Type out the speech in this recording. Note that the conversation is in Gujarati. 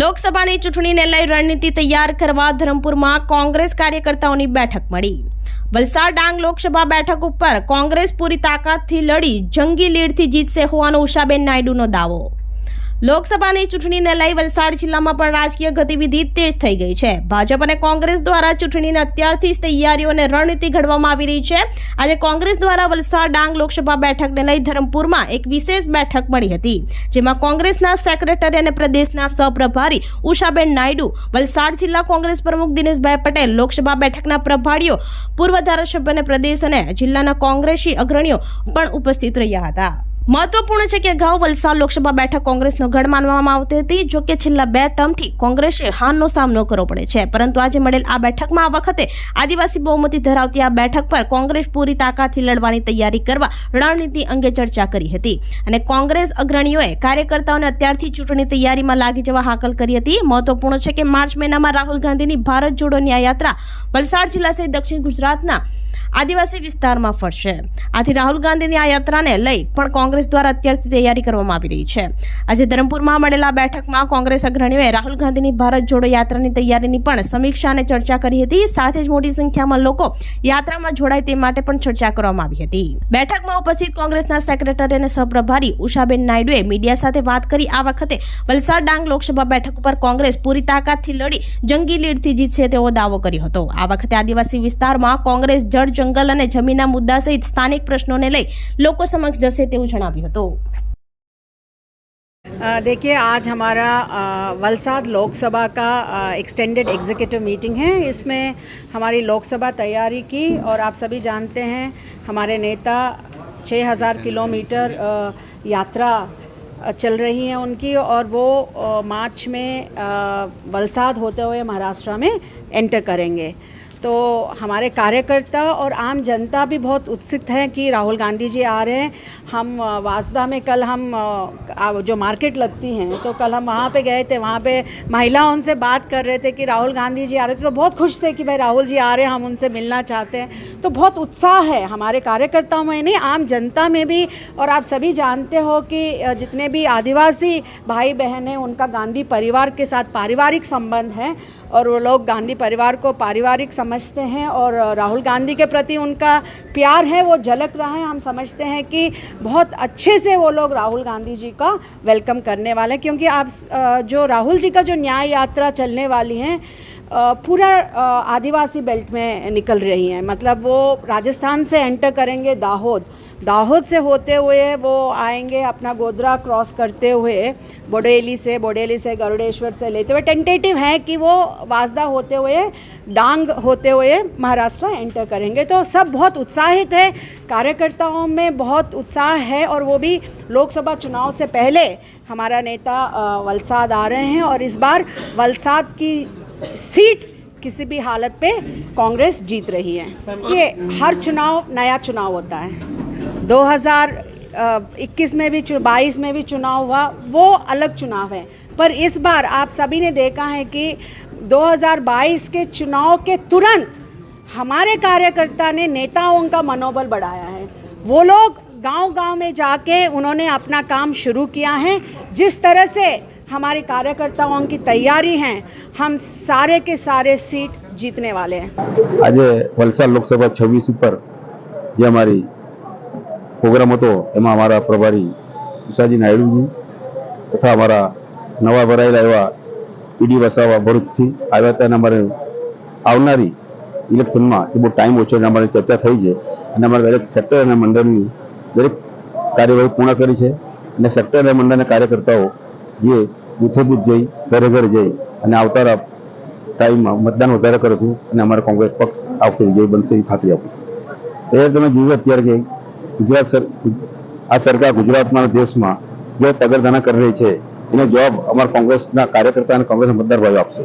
લોકસભાની ચૂંટણીને લઈ રણનીતિ તૈયાર કરવા ધરમપુરમાં કોંગ્રેસ કાર્યકર્તાઓની બેઠક મળી. વલસાડ ડાંગ લોકસભા બેઠક ઉપર કોંગ્રેસ પૂરી તાકાતથી લડી, જંગી લીડથી જીતશે હોવાનો ઉષાબેન નાયડુનો દાવો. લોકસભાની ચૂંટણીને લઈ વલસાડ જિલ્લામાં પણ રાજકીય ગતિવિધિ તેજ થઈ ગઈ છે. ભાજપ અને કોંગ્રેસ દ્વારા ચૂંટણીની અત્યારથી જ તૈયારીઓ અને રણનીતિ ઘડવામાં આવી રહી છે. આજે કોંગ્રેસ દ્વારા વલસાડ ડાંગ લોકસભા બેઠકને લઈ ધરમપુરમાં એક વિશેષ બેઠક મળી હતી, જેમાં કોંગ્રેસના સેક્રેટરી અને પ્રદેશના સહપ્રભારી ઉષાબેન નાયડુ, વલસાડ જિલ્લા કોંગ્રેસ પ્રમુખ દિનેશભાઈ પટેલ, લોકસભા બેઠકના પ્રભારીઓ, પૂર્વ ધારાસભ્ય અને પ્રદેશ અને જિલ્લાના કોંગ્રેસી અગ્રણીઓ પણ ઉપસ્થિત રહ્યા હતા. મહત્વપૂર્ણ છે કે અગાઉ વલસાડ લોકસભા બેઠક કોંગ્રેસનો ગઢ માનવામાં આવતી હતી, જો કે છેલ્લા બે ટર્મથી કોંગ્રેસે હારનો સામનો કરવો પડે છે. પરંતુ આજે મળેલ આ બેઠકમાં આ વખતે આદિવાસી બહુમતી ધરાવતી આ બેઠક પર કોંગ્રેસ પૂરી તાકાતથી લડવાની તૈયારી કરવા રણનીતિ અંગે ચર્ચા કરી હતી અને કોંગ્રેસ અગ્રણીઓએ કાર્યકર્તાઓને અત્યારથી ચૂંટણી તૈયારીમાં લાગી જવા હાકલ કરી હતી. મહત્વપૂર્ણ છે કે માર્ચ મહિનામાં રાહુલ ગાંધીની ભારત જોડો ન્યાય યાત્રા વલસાડ જિલ્લા સહિત દક્ષિણ ગુજરાતના આદિવાસી વિસ્તારમાં ફરશે. આથી રાહુલ ગાંધીની આ યાત્રાને લઈ પણ કોંગ્રેસ દ્વારા અત્યારથી તૈયારી કરવામાં આવી રહી છે. આજે ધરમપુરમાં મળેલા બેઠકમાં કોંગ્રેસ અગ્રણીઓએ રાહુલ ગાંધીની ભારત જોડો યાત્રાની તૈયારીની પણ સમીક્ષા અને ચર્ચા કરી હતી. સાથે જ મોટી સંખ્યામાં લોકો યાત્રામાં જોડાય તે માટે પણ ચર્ચા કરવામાં આવી હતી. બેઠકમાં ઉપસ્થિત કોંગ્રેસના સેક્રેટરી અને સહપ્રભારી ઉષાબેન નાયડુએ મીડિયા સાથે વાત કરી. આ વખતે વલસાડ ડાંગ લોકસભા બેઠક ઉપર કોંગ્રેસ પૂરી તાકાતથી લડી. જંગી લીડથી જીતશે તેવો દાવો કર્યો હતો. આ વખતે આદિવાસી વિસ્તારમાં કોંગ્રેસ જળ જંગલ અને જમીનના મુદ્દા સહિત સ્થાનિક પ્રશ્નોને લઈ લોકો સમક્ષ જશે તેવું જણાવ્યું હતું अ, देखिए आज हमारा अ, वलसाड लोकसभा का एक्सटेंडेड एग्जीक्यूटिव मीटिंग है इसमें हमारी लोकसभा तैयारी की और आप सभी जानते हैं हमारे नेता 6000 किलोमीटर अ, यात्रा अ, चल रही है उनकी और वो अ, मार्च में अ, वलसाड होते हुए महाराष्ट्र में एंटर करेंगे तो हमारे कार्यकर्ता और आम जनता भी बहुत उत्सुक है कि राहुल गांधी जी आ रहे हैं। हम वासदा में कल हम जो मार्केट लगती हैं तो कल हम वहाँ पे गए थे। वहाँ पे महिलाओं से बात कर रहे थे कि राहुल गांधी जी आ रहे थे तो बहुत खुश थे कि भाई राहुल जी आ रहे हैं, हम उनसे मिलना चाहते हैं। तो बहुत उत्साह है हमारे कार्यकर्ताओं में नहीं, आम जनता में भी। और आप सभी जानते हो कि जितने भी आदिवासी भाई बहन हैं, उनका गांधी परिवार के साथ पारिवारिक संबंध है। और वो लोग गांधी परिवार को पारिवारिक समझते हैं और राहुल गांधी के प्रति उनका प्यार है, वो झलक रहा है। हम समझते हैं कि बहुत अच्छे से वो लोग राहुल गांधी जी का वेलकम करने वाले हैं, क्योंकि आप जो राहुल जी का जो न्याय यात्रा चलने वाली है पूरा आदिवासी बेल्ट में निकल रही हैं। मतलब वो राजस्थान से एंटर करेंगे दाहोद। दाहोद से होते हुए वो आएँगे अपना गोदरा क्रॉस करते हुए, बोडेली से बोडेली से, गरुड़ेश्वर से लेते हुए। टेंटेटिव है कि वो वाजदा होते हुए, डांग होते हुए महाराष्ट्र एंटर करेंगे। तो सब बहुत उत्साहित है। कार्यकर्ताओं में बहुत उत्साह है और वो भी लोकसभा चुनाव से पहले हमारा नेता वलसाद आ रहे हैं। और इस बार वलसाद की सीट किसी भी हालत पे कांग्रेस जीत रही है। ये हर चुनाव, नया चुनाव होता है। 2021 में भी बाईस में भी चुनाव हुआ, वो अलग चुनाव है। पर इस बार आप सभी ने देखा है कि 2022 के चुनाव के तुरंत हमारे कार्यकर्ता ने नेताओं का मनोबल बढ़ाया है। वो लोग गांव-गांव में जाके उन्होंने अपना काम शुरू किया है। जिस तरह से हमारे कार्यकर्ताओं की तैयारी है हम सारे के सारे सीट जीतने वाले हैं આજે વલસાડ લોકસભા છવ્વીસ ઉપર જે અમારી પ્રોગ્રામ હતો એમાં અમારા પ્રભારી ઉષાજી નાયડુજી તથા અમારા નવા ભરાયેલા એવા ઈડી વસાવા ભરૂચથી આવ્યા હતા અને અમારે આવનારી ઇલેક્શનમાં એ બહુ ટાઈમ ઓછો એટલે અમારી ચર્ચા થઈ છે અને અમારા દરેક સેક્ટર અને મંડળની દરેક કાર્યવાહી પૂર્ણ કરી છે અને સેક્ટર અને મંડળના કાર્યકર્તાઓ જે બૂથે જઈ, ઘરે ઘરે જઈ અને આવતા ટાઈમમાં મતદાન વધારે કર્યું છું અને અમારા કોંગ્રેસ પક્ષ આવતી વિજય બનશે એ ખાતરી આપું એ તમે જોયું અત્યારે કે ગુજરાત આ સરકાર ગુજરાતમાં, દેશમાં જે તગરધાના કરી રહી છે, એનો જવાબ અમારા કોંગ્રેસના કાર્યકર્તા અને કોંગ્રેસના મતદાર ભાઈઓ આપશે.